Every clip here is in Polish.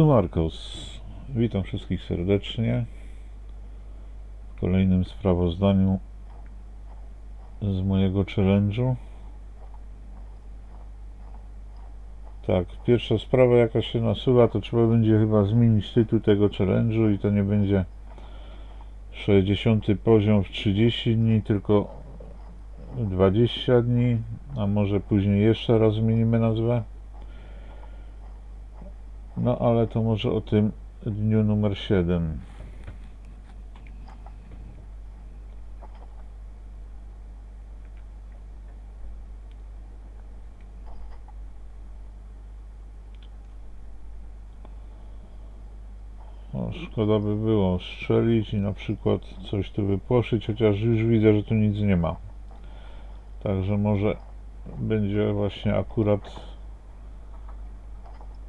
Tu Marcos. Witam wszystkich serdecznie w kolejnym sprawozdaniu z mojego challenge'u. Tak, pierwsza sprawa jaka się nasuwa, to trzeba będzie chyba zmienić tytuł tego challenge'u i to nie będzie 60 poziom w 30 dni, tylko 20 dni, a może później jeszcze raz zmienimy nazwę. No ale to może o tym dniu numer 7. O, szkoda by było strzelić i na przykład coś tu wypłoszyć, chociaż już widzę, że tu nic nie ma. Także może będzie właśnie akurat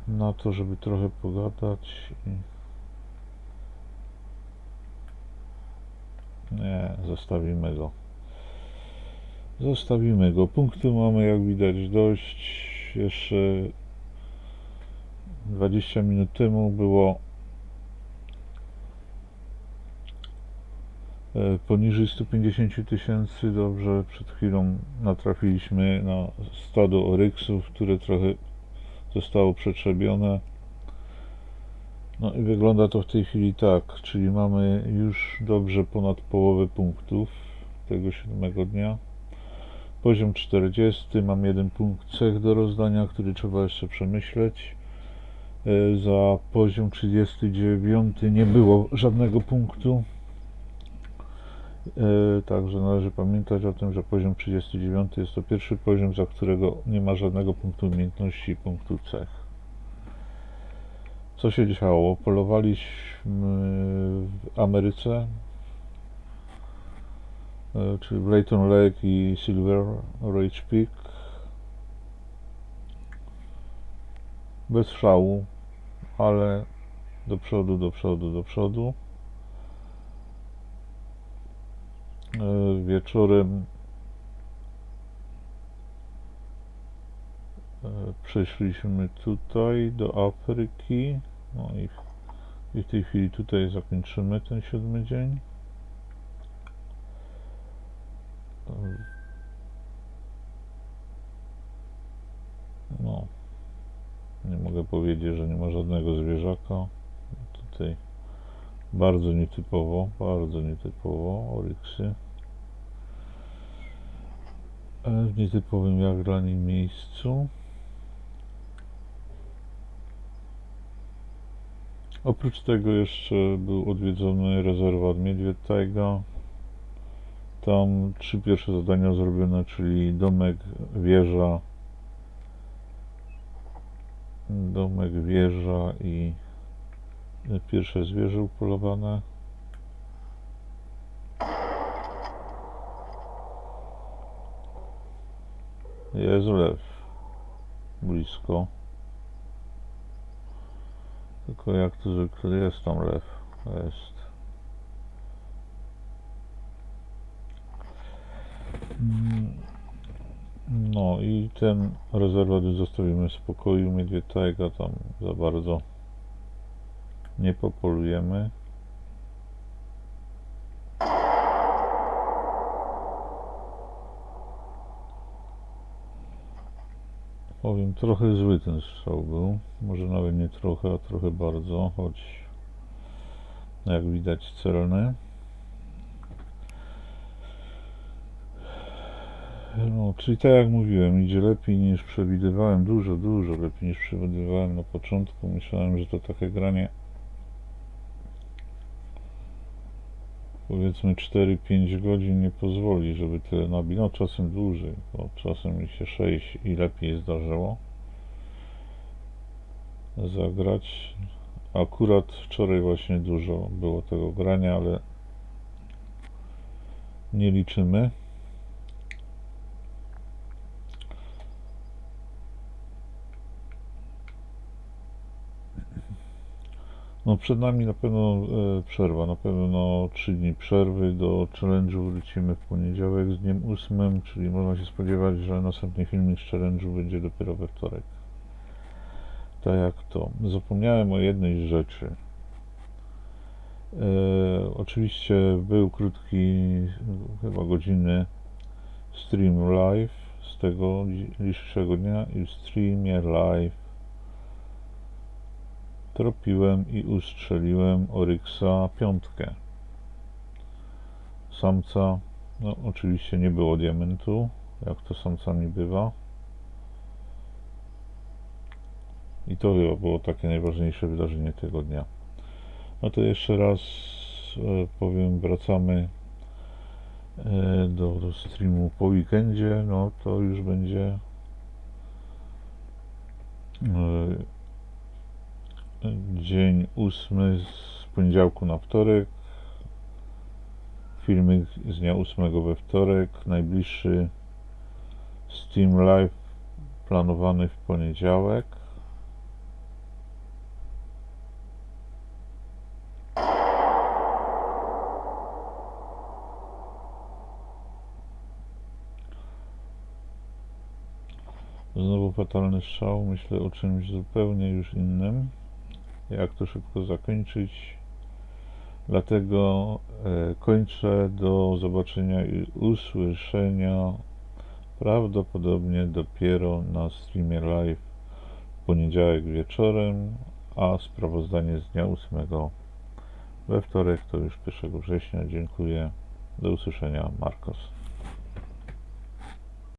na to, żeby trochę pogadać. Nie, zostawimy go. Zostawimy go. Punktu mamy jak widać dość. Jeszcze 20 minut temu było e, poniżej 150 tysięcy. Dobrze, przed chwilą natrafiliśmy na stado oryksów, które trochę zostało przetrzebione. No i wygląda to w tej chwili tak, czyli mamy już dobrze ponad połowę punktów tego siódmego dnia. Poziom 40, mam jeden punkt cech do rozdania, który trzeba jeszcze przemyśleć. E, Za poziom 39 nie było żadnego punktu. E, Także należy pamiętać o tym, że poziom 39 jest to pierwszy poziom, za którego nie ma żadnego punktu umiejętności i punktu cech. Co się działo? Polowaliśmy w Ameryce, e, czyli Blayton Lake i Silver Ridge Peak. Bez szału, ale do przodu, do przodu, do przodu. E, wieczorem e, przeszliśmy tutaj do Afryki. No i w, i w tej chwili tutaj zakończymy ten siódmy dzień. No nie mogę powiedzieć, że nie ma żadnego zwierzaka tutaj bardzo nietypowo, bardzo nietypowo Oryksy. E, W nietypowym jak dla niej miejscu. Oprócz tego jeszcze był odwiedzony rezerwat Miedwied Tajga. Tam trzy pierwsze zadania zrobione, czyli domek, wieża, domek, wieża i Pierwsze zwierzę upolowane. Jest lew. Blisko. Tylko jak to zwykle jest tam lew. Jest. No i ten rezerwat zostawimy w spokoju. Miedwie Tajga tam za bardzo nie popolujemy. Powiem, trochę zły ten strzał był. Może nawet nie trochę, a trochę bardzo, choć jak widać celny. No, czyli tak jak mówiłem, idzie lepiej niż przewidywałem, dużo, dużo lepiej niż przewidywałem na początku. Myślałem, że to takie granie powiedzmy 4-5 godzin nie pozwoli, żeby tyle nabić, no czasem dłużej, bo czasem mi się 6 i lepiej zdarzyło zagrać. Akurat wczoraj właśnie dużo było tego grania, ale nie liczymy. No przed nami na pewno e, przerwa, na pewno 3 dni przerwy do challenge'u wrócimy w poniedziałek z dniem 8, czyli można się spodziewać, że następny filmik z challenge'u będzie dopiero we wtorek. Tak jak to. Zapomniałem o jednej rzeczy. E, oczywiście był krótki, chyba godzinny stream live z tego dzi- dzisiejszego dnia i w streamie live tropiłem i ustrzeliłem Oryxa piątkę. Samca, no oczywiście nie było diamentu, jak to samcami bywa. I to chyba było takie najważniejsze wydarzenie tego dnia. No to jeszcze raz e, powiem, wracamy e, do, do streamu po weekendzie, no to już będzie e, dzień ósmy z poniedziałku na wtorek. Filmik z dnia ósmego we wtorek. Najbliższy Steam Live planowany w poniedziałek. Znowu fatalny strzał. Myślę o czymś zupełnie już innym. Jak to szybko zakończyć. Dlatego e, kończę. Do zobaczenia i usłyszenia prawdopodobnie dopiero na streamie live w poniedziałek wieczorem, a sprawozdanie z dnia 8 we wtorek to już 1 września. Dziękuję. Do usłyszenia. Marcos.